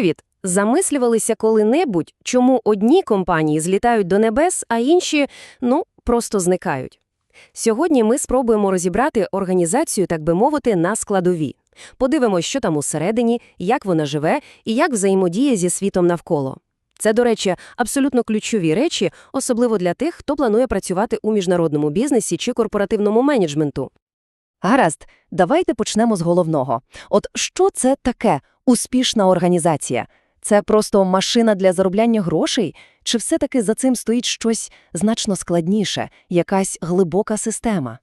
Привіт! Замислювалися коли-небудь, чому одні компанії злітають до небес, а інші, ну, просто зникають. Сьогодні ми спробуємо розібрати організацію, так би мовити, на складові. Подивимось, що там усередині, як вона живе і як взаємодіє зі світом навколо. Це, до речі, абсолютно ключові речі, особливо для тих, хто планує працювати у міжнародному бізнесі чи корпоративному менеджменту. Гаразд, давайте почнемо з головного. От що це таке успішна організація? Це просто машина для заробляння грошей? Чи все-таки за цим стоїть щось значно складніше, якась глибока система?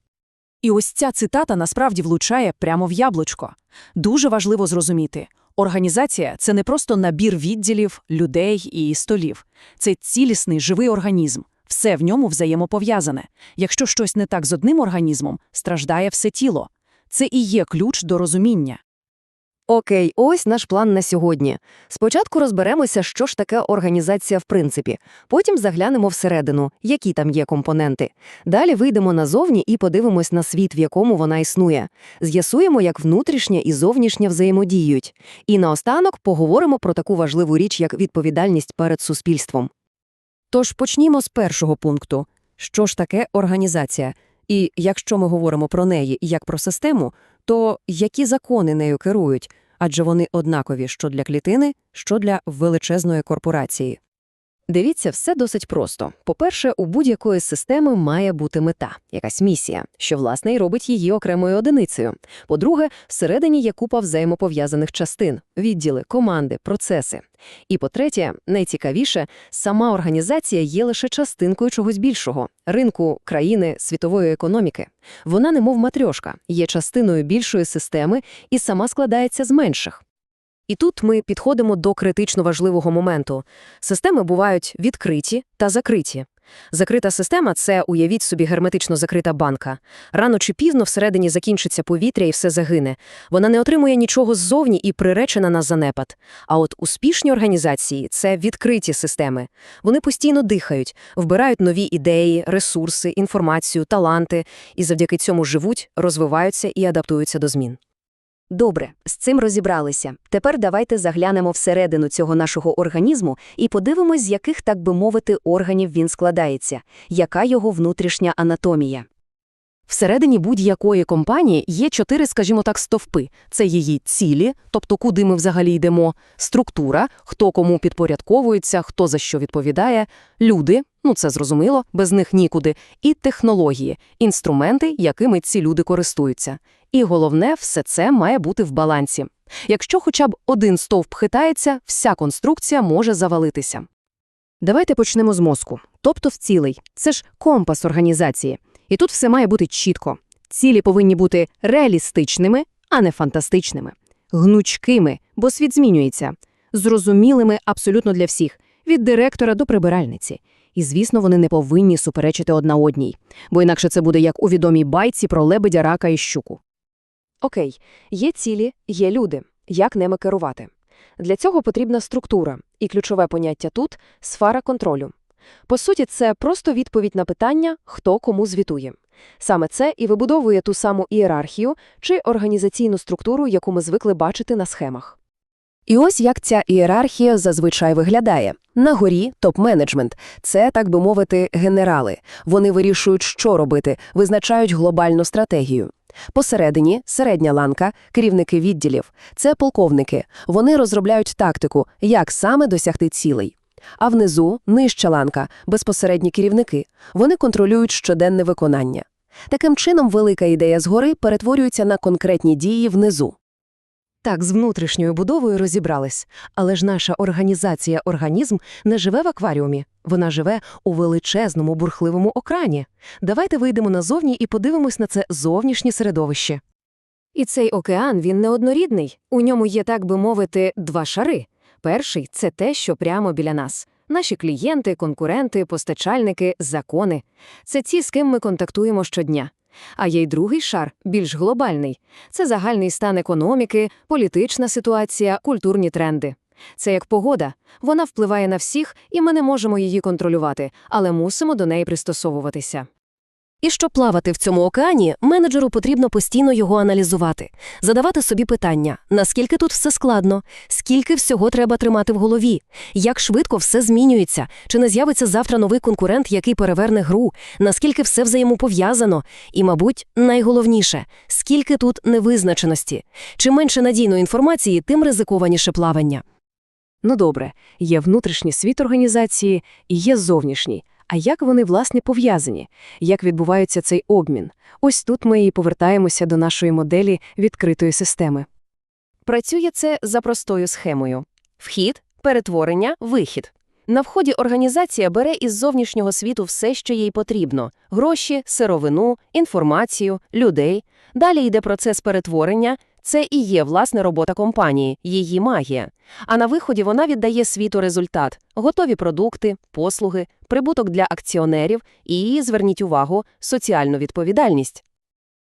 І ось ця цитата насправді влучає прямо в яблучко. Дуже важливо зрозуміти. Організація – це не просто набір відділів, людей і столів. Це цілісний живий організм. Все в ньому взаємопов'язане. Якщо щось не так з одним організмом, страждає все тіло. Це і є ключ до розуміння. Окей, ось наш план на сьогодні. Спочатку розберемося, що ж таке організація в принципі, потім заглянемо всередину, які там є компоненти. Далі вийдемо назовні і подивимось на світ, в якому вона існує. З'ясуємо, як внутрішня і зовнішня взаємодіють. І наостанок поговоримо про таку важливу річ, як відповідальність перед суспільством. Тож почнімо з першого пункту. Що ж таке організація? І якщо ми говоримо про неї як про систему, то які закони нею керують? Адже вони однакові що для клітини, що для величезної корпорації. Дивіться, все досить просто. По-перше, у будь-якої системи має бути мета, якась місія, що, власне, і робить її окремою одиницею. По-друге, всередині є купа взаємопов'язаних частин – відділи, команди, процеси. І по-третє, найцікавіше, сама організація є лише частинкою чогось більшого – ринку, країни, світової економіки. Вона немов матрьошка, є частиною більшої системи і сама складається з менших. І тут ми підходимо до критично важливого моменту. Системи бувають відкриті та закриті. Закрита система – це, уявіть собі, герметично закрита банка. Рано чи пізно всередині закінчиться повітря і все загине. Вона не отримує нічого ззовні і приречена на занепад. А от успішні організації – це відкриті системи. Вони постійно дихають, вбирають нові ідеї, ресурси, інформацію, таланти, і завдяки цьому живуть, розвиваються і адаптуються до змін. Добре, з цим розібралися. Тепер давайте заглянемо всередину цього нашого організму і подивимось, з яких, так би мовити, органів він складається, яка його внутрішня анатомія. Всередині будь-якої компанії є чотири, скажімо так, стовпи. Це її цілі, тобто куди ми взагалі йдемо, структура, хто кому підпорядковується, хто за що відповідає, люди, ну це зрозуміло, без них нікуди, і технології, інструменти, якими ці люди користуються. І головне, все це має бути в балансі. Якщо хоча б один стовп хитається, вся конструкція може завалитися. Давайте почнемо з мозку, тобто в цілий. Це ж компас організації. І тут все має бути чітко. Цілі повинні бути реалістичними, а не фантастичними, гнучкими, бо світ змінюється, зрозумілими абсолютно для всіх, від директора до прибиральниці. І, звісно, вони не повинні суперечити одна одній, бо інакше це буде як у відомій байці про лебедя, рака і щуку. Окей, є цілі, є люди. Як ними керувати? Для цього потрібна структура, і ключове поняття тут – сфера контролю. По суті, це просто відповідь на питання, хто кому звітує. Саме це і вибудовує ту саму ієрархію чи організаційну структуру, яку ми звикли бачити на схемах. І ось як ця ієрархія зазвичай виглядає. На горі – топ-менеджмент. Це, так би мовити, генерали. Вони вирішують, що робити, визначають глобальну стратегію. Посередині – середня ланка, керівники відділів. Це полковники. Вони розробляють тактику, як саме досягти цілей. А внизу – нижча ланка, безпосередні керівники. Вони контролюють щоденне виконання. Таким чином, велика ідея згори перетворюється на конкретні дії внизу. Так, з внутрішньою будовою розібрались. Але ж наша організація-організм не живе в акваріумі. Вона живе у величезному бурхливому окрані. Давайте вийдемо назовні і подивимось на це зовнішнє середовище. І цей океан, він неоднорідний. У ньому є, так би мовити, два шари. Перший – це те, що прямо біля нас. Наші клієнти, конкуренти, постачальники, закони. Це ті, з ким ми контактуємо щодня. А є й другий шар, більш глобальний. Це загальний стан економіки, політична ситуація, культурні тренди. Це як погода. Вона впливає на всіх, і ми не можемо її контролювати, але мусимо до неї пристосовуватися. І щоб плавати в цьому океані, менеджеру потрібно постійно його аналізувати, задавати собі питання, наскільки тут все складно, скільки всього треба тримати в голові, як швидко все змінюється, чи не з'явиться завтра новий конкурент, який переверне гру, наскільки все взаємопов'язано, і, мабуть, найголовніше, скільки тут невизначеності. Чим менше надійної інформації, тим ризикованіше плавання. Ну добре, є внутрішній світ організації і є зовнішній. А як вони, власне, пов'язані? Як відбувається цей обмін? Ось тут ми і повертаємося до нашої моделі відкритої системи. Працює це за простою схемою. Вхід, перетворення, вихід. На вході організація бере із зовнішнього світу все, що їй потрібно – гроші, сировину, інформацію, людей. Далі йде процес перетворення – це і є, власне, робота компанії, її магія. А на виході вона віддає світу результат – готові продукти, послуги, прибуток для акціонерів і, зверніть увагу, соціальну відповідальність.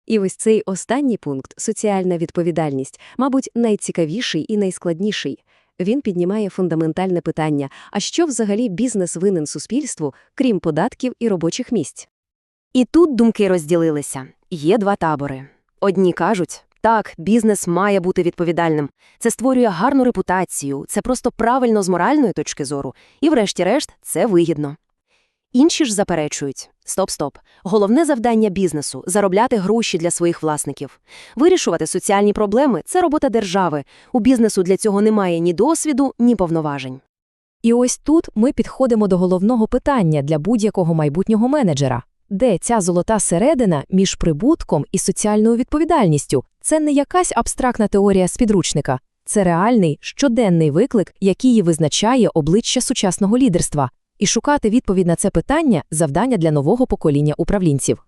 І ось цей останній пункт соціальна відповідальність, мабуть, найцікавіший і найскладніший. Він піднімає фундаментальне питання: а що взагалі бізнес винен суспільству, крім податків і робочих місць? І тут думки розділилися. Є два табори. Одні кажуть, так, бізнес має бути відповідальним. Це створює гарну репутацію, це просто правильно з моральної точки зору, і врешті-решт це вигідно. Інші ж заперечують. Стоп-стоп. Головне завдання бізнесу – заробляти гроші для своїх власників. Вирішувати соціальні проблеми – це робота держави. У бізнесу для цього немає ні досвіду, ні повноважень. І ось тут ми підходимо до головного питання для будь-якого майбутнього менеджера. Де ця золота середина між прибутком і соціальною відповідальністю? Це не якась абстрактна теорія з підручника. Це реальний, щоденний виклик, який визначає обличчя сучасного лідерства. І шукати відповідь на це питання – завдання для нового покоління управлінців.